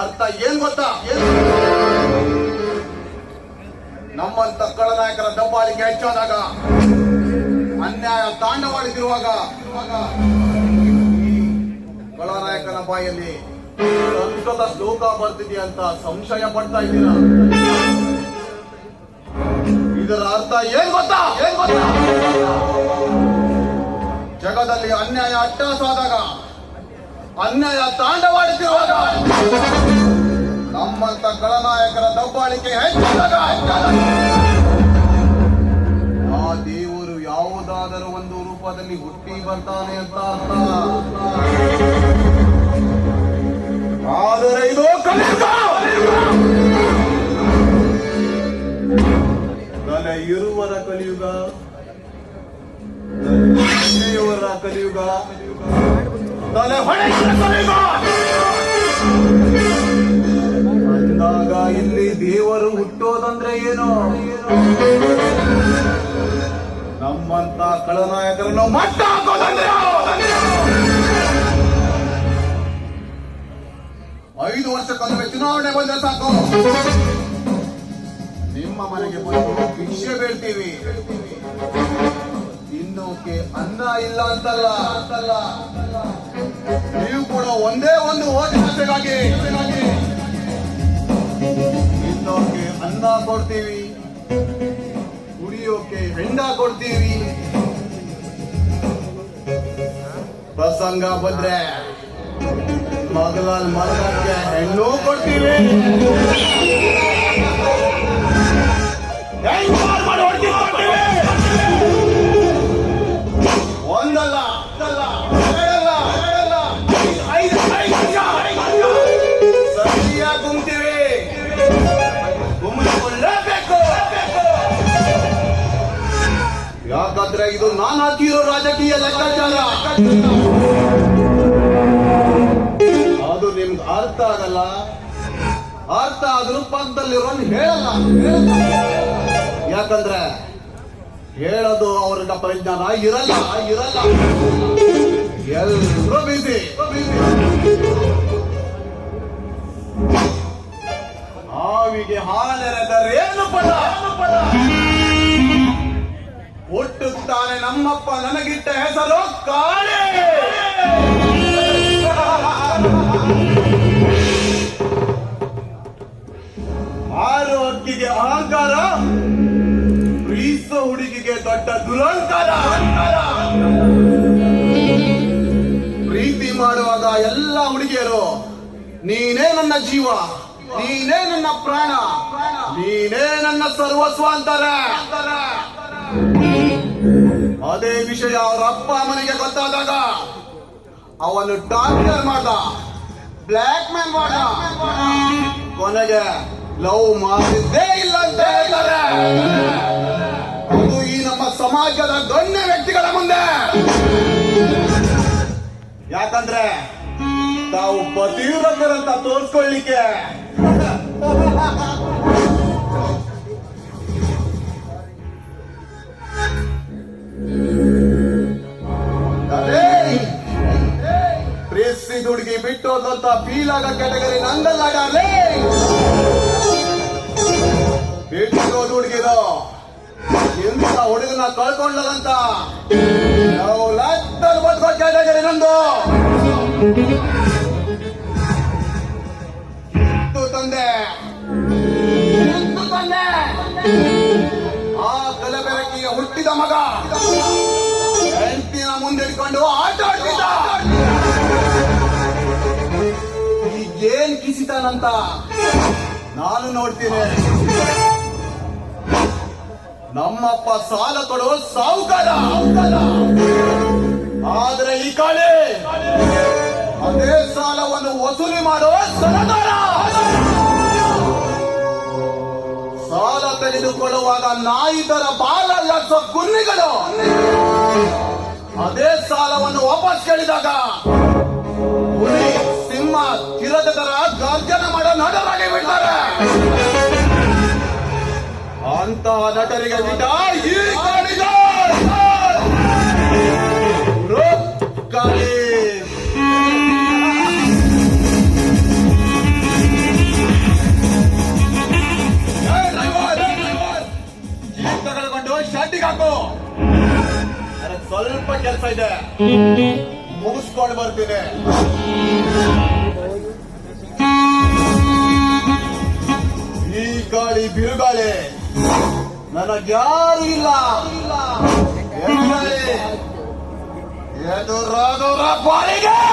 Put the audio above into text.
ಅರ್ಥ ಏನ್ ಗೊತ್ತಾ? ನಮ್ಮಂತ ಕಳನಾಯಕರ ದಬ್ಬಾಳಿಕೆ ಹೆಚ್ಚಾದಾಗ, ಅನ್ಯಾಯ ತಾಂಡವಾಡುತ್ತಿರುವಾಗ ಕಳನಾಯಕನ ಬಾಯಲ್ಲಿ ಸಂಸ್ಕೃತ ಶ್ಲೋಕ ಬರ್ತಿದೆ ಅಂತ ಸಂಶಯ ಪಡ್ತಾ ಇದ್ದೀರಾ? ಇದರ ಅರ್ಥ ಏನ್ ಗೊತ್ತಾ? ಏನ್ ಗೊತ್ತಾ? ಜಗದಲ್ಲಿ ಅನ್ಯಾಯ ಅಟ್ಟಾಸಾದಾಗ ಅನ್ಯಾಯ ತಾಂಡವಾಡುತ್ತಿರುವಾಗ ನಮ್ಮಂತ ಕಳನಾಯಕರ ದಬ್ಬಾಳಿಕೆ ಹೆಚ್ಚಾದಾಗ ಆ ದೇವರು ಯಾವುದಾದರೂ ಒಂದು ರೂಪದಲ್ಲಿ ಹುಟ್ಟಿ ಬರ್ತಾನೆ ಅಂತ ಅರ್ಥ. ಆದರೆ ಇದು ತಲೆ ಇರುವರ ಕಲಿಯುಗ ಕಲಿಯುಗ. ತಲೆ ಅಂದಾಗ ಇಲ್ಲಿ ದೇವರು ಹುಟ್ಟೋದಂದ್ರೆ ಏನು? ನಮ್ಮಂತ ಕಳನಾಯಕರನ್ನು ಮಟ್ಟ ಹಾಕೋದಂದ್ರೆ ಐದು ವರ್ಷಕ್ಕೊಮ್ಮೆ ಚುನಾವಣೆ ಬಂದ್ರೆ ಸಾಕು. ನಿಮ್ಮ ಮನೆಗೆ ಬಂದು ಭಿಕ್ಷೆ ಬೀಳ್ತೀವಿ ತಿನ್ನೋಕೆ ಅನ್ನ ಇಲ್ಲ ಅಂತಲ್ಲ ಅಂತಲ್ಲ. ನೀವು ಕೂಡ ಒಂದೇ ಒಂದು ಆಸೆಗಾಗಿ ತಿನ್ನೋಕೆ ಅನ್ನ ಕೊಡ್ತೀವಿ, ಕುಡಿಯೋಕೆ ಹೆಂಡ ಕೊಡ್ತೀವಿ. ಪ್ರಸಂಗ ಬಂದ್ರೆ ಮಗಲಲ್ಲಿ ಮಗಲಕ್ಕೆ ಹೆಣ್ಣು ಕೊಡ್ತೀವಿ. ಯಾಕಂದ್ರೆ ಇದು ನಾನು ಹಾಕಿರೋ ರಾಜಕೀಯ ಲೆಕ್ಕಾಚಾರ. ಅದು ನಿಮ್ಗೆ ಅರ್ಥ ಆಗಲ್ಲ. ಅರ್ಥ ಆದ್ರೂ ಪಕ್ಕದಲ್ಲಿರೋನ್ ಹೇಳಲ್ಲ. ಯಾಕಂದ್ರೆ ಹೇಳೋದು ಅವ್ರಿಗೆ ಪರಿಜ್ಞಾನ ಇರಲ್ಲ ಇರಲ್ಲ. ಎಲ್ಲರೂ ಬಿಸಿ ಹಾವಿಗೆ ಹಾಲೆರೆದರೆ ಏನು ಪದ ಏನು ಪದ? ಹುಟ್ಟುತ್ತಾನೆ ನಮ್ಮಪ್ಪ ನನಗಿಟ್ಟ ಹೆಸರು ಕಾಳೆ. ಆರು ಹಕ್ಕಿಗೆ ಅಹಂಕಾರ ಪ್ರೀಸೋ ಹುಡುಗಿಗೆ ದೊಡ್ಡ ದುರಂಕಾರ ಪ್ರೀತಿ ಮಾಡುವಾಗ ಎಲ್ಲ ಹುಡುಗಿಯರು, ನೀನೇ ನನ್ನ ಜೀವ, ನೀನೇ ನನ್ನ ಪ್ರಾಣ, ನೀನೇ ನನ್ನ ಸರ್ವಸ್ವ ಅಂತಾರೆ. ಅದೇ ವಿಷಯ ಅವರ ಅಪ್ಪ ಅಮ್ಮನಿಗೆ ಗೊತ್ತಾದಾಗ ಅವನು ಟಾರ್ಚರ್ ಮಾಡ ಬ್ಲ್ಯಾಕ್ ಮೇಲ್ ಮಾಡ ಕೊನೆಗೆ ಲವ್ ಮಾಡಿದ್ದೇ ಇಲ್ಲ ಅಂತ ಹೇಳ್ತಾರೆ. ಅದು ಈ ನಮ್ಮ ಸಮಾಜದ ಗಣ್ಯ ವ್ಯಕ್ತಿಗಳ ಮುಂದೆ. ಯಾಕಂದ್ರೆ ತಾವು ಪತಿವ್ರತರಂತ ತೋರಿಸ್ಕೊಳ್ಳಿಕ್ಕೆ. ಬಿಟ್ಟು ಹೋದಂತ ಫೀಲ್ ಕೆಟಗರಿ ಕ್ಯಾಟಗರಿ ನಂದಲ್ಲ ಡಾರ್ಲಿ ಎಂತ ಹುಡುಗನ ಕಳ್ಕೊಂಡದಂತ? ಕ್ಯಾಟಗರಿ ನಂದು. ಕಿತ್ತು ತಂದೆ. ತಂದೆ. ಆ ಕಲಬೆರಕಿಗೆ ಹುಟ್ಟಿದ ಮಗ. ಹೆಂಡತಿನ ಮುಂದಿಟ್ಕೊಂಡು ಆಟ ಆಡ್ತಿದ್ದ ಈಗೇನ್ ಕಿಸಿತಾನಂತ. ನಾನು ನೋಡ್ತೀನಿ. ನಮ್ಮಪ್ಪ ಸಾಲ ಕೊಡೋ ಸಾವುಕಾರ. ಆದ್ರೆ ಈ ಕಡೆ ಅದೇ ಸಾಲವನ್ನು ವಸೂಲಿ ಮಾಡೋ ಸರಕಾರ. ಸಾಲ ತೆಗೆದುಕೊಳ್ಳುವಾಗ ನಾಯಿ ತರ ಬಾಲ ಲಕ್ಷ ಗುನ್ನಿಗಳು. ಅದೇ ಸಾಲವನ್ನು ವಾಪಸ್ ಕೇಳಿದಾಗ ಸಿಂಹ ಚಿರದ ತರ ಮಾಡೋ ನಟರಾಗಿ ಬಿಡ್ತಾರೆ ಅಂತ ನಟರಿಗೆ ಹಾಕು ಸ್ವಲ್ಪ ಕೆಲಸ ಇದೆ. ಮುಗಿಸ್ಕೊಂಡು ಬರ್ತೀನಿ. ಬಿರುಗಾಳಿ. ನನಗ್ಯಾರು ಇಲ್ಲ. ಎದುರಾದವರ ಬಾಳಿಗೆ.